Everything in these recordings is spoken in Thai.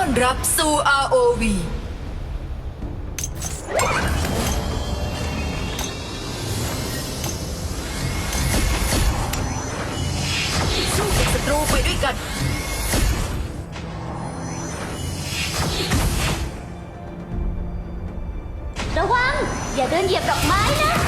ต้อนรับสู่ ROV สู้กับศัตรูไปด้วยกัน ระวัง อย่าเดินเหยียบดอกไม้นะ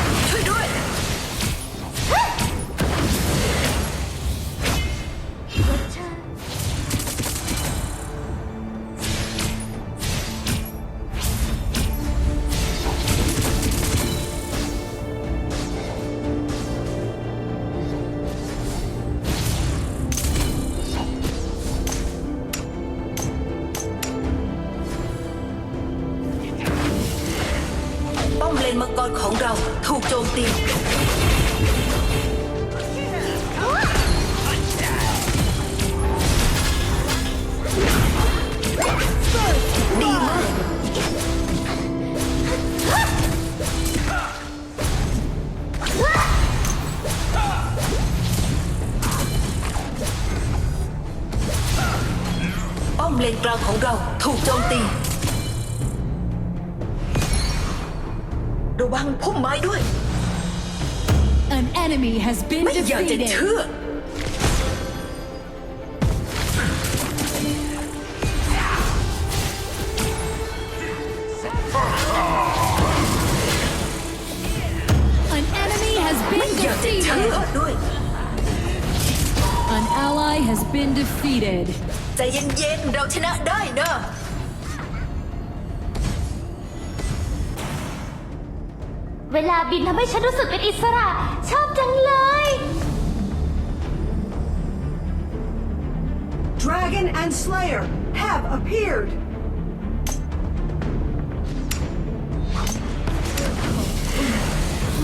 นมังกรของเราถูกโจมตีดีมากป้อมเลนกลางของเราถูกโจมตี ระวังพุ่มไม้ด้วย An enemy has been ไม่อยากจะ defeated. เชื่อ An enemy has ไม่ been อยากจะเชื่อ defeated. ด้วย An ally has been defeated. ใจเย็นๆ เราชนะได้นะ เวลาบินทำให้ฉันรู้สึกเป็นอิสระ ชอบจังเลย Dragon and Slayer have appeared.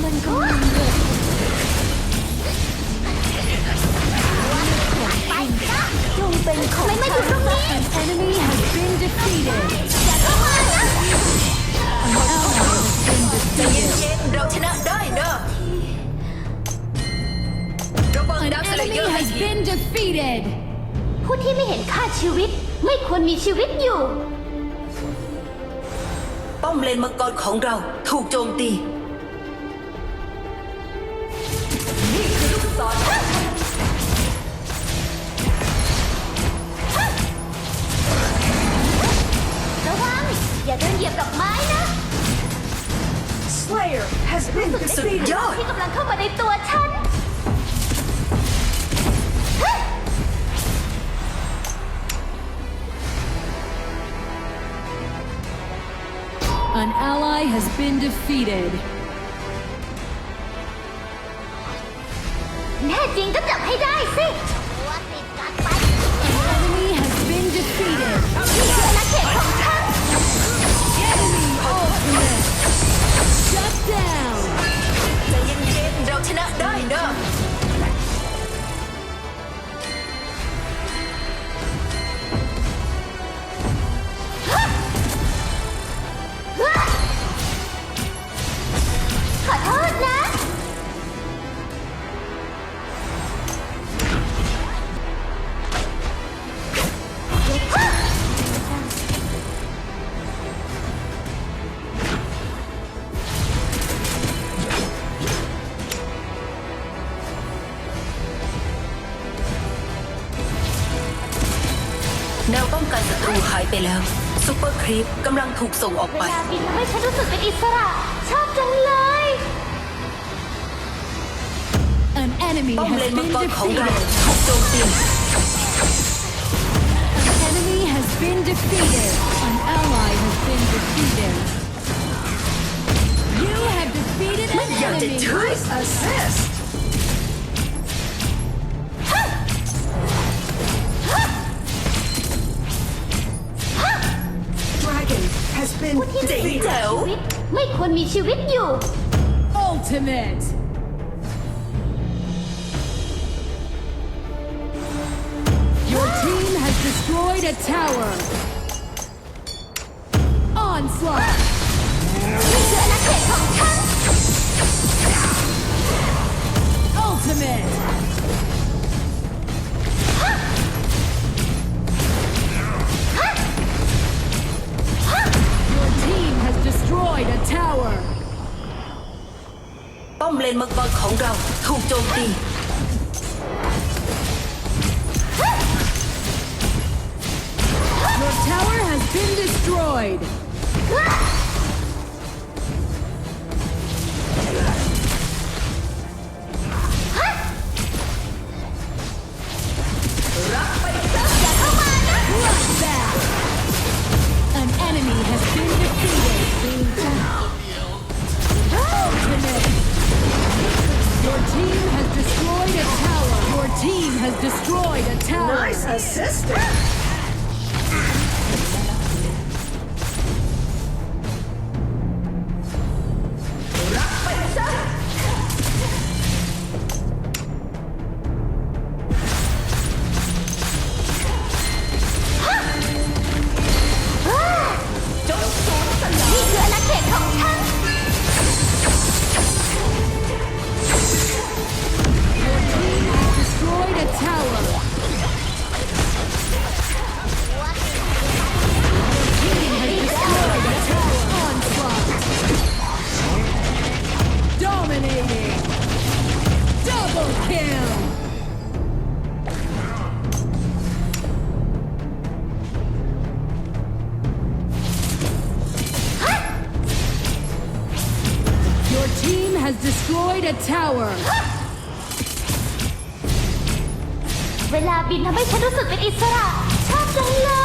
มันก็ has ดี been defeated. ผู้ที่ไม่เห็นค่าชีวิตไม่ควรมีชีวิตอยู่ ป้อมเลนมังกรของเราถูกโจมตี นี่คือลูกศรระวัง อย่าเดินเหยียบดอกไม้นะ Slayer has been สุด defeated. ยอดที่กำลังเข้ามาในตัวฉัน ally has been defeated. แน่จริงก็จับให้ได้สิตัวติดกันไป An enemy has been defeated. ไปแล้วซูเปอร์ครีปกำลังถูกส่งออกเวไปลาบินทำให้ฉันรู้สึกเป็นอิสระ ชอบจังเลย An enemy ป้อม has เลนมัง been กรของเรา defeated. ถูกโจมตี An enemy has been defeated. An ally has been defeated. You have defeated ไม่ an อยากจะ enemy. เชื่อ Assist. has been ผู้ที่ไม่เห็น defeated. ค่าชีวิต ไม่ควรมีชีวิตอยู่ Ultimate. Your team has destroyed a tower. Onslaught. นี่คืออาณาเขตของฉัน Ultimate. เลนมังกรของเราถูกโจมตี destroyed a tower. Nice assistant.! Your team has destroyed a tower. เวลาบินทำให้ฉันรู้สึกเป็นอิสระ ชอบจังเลย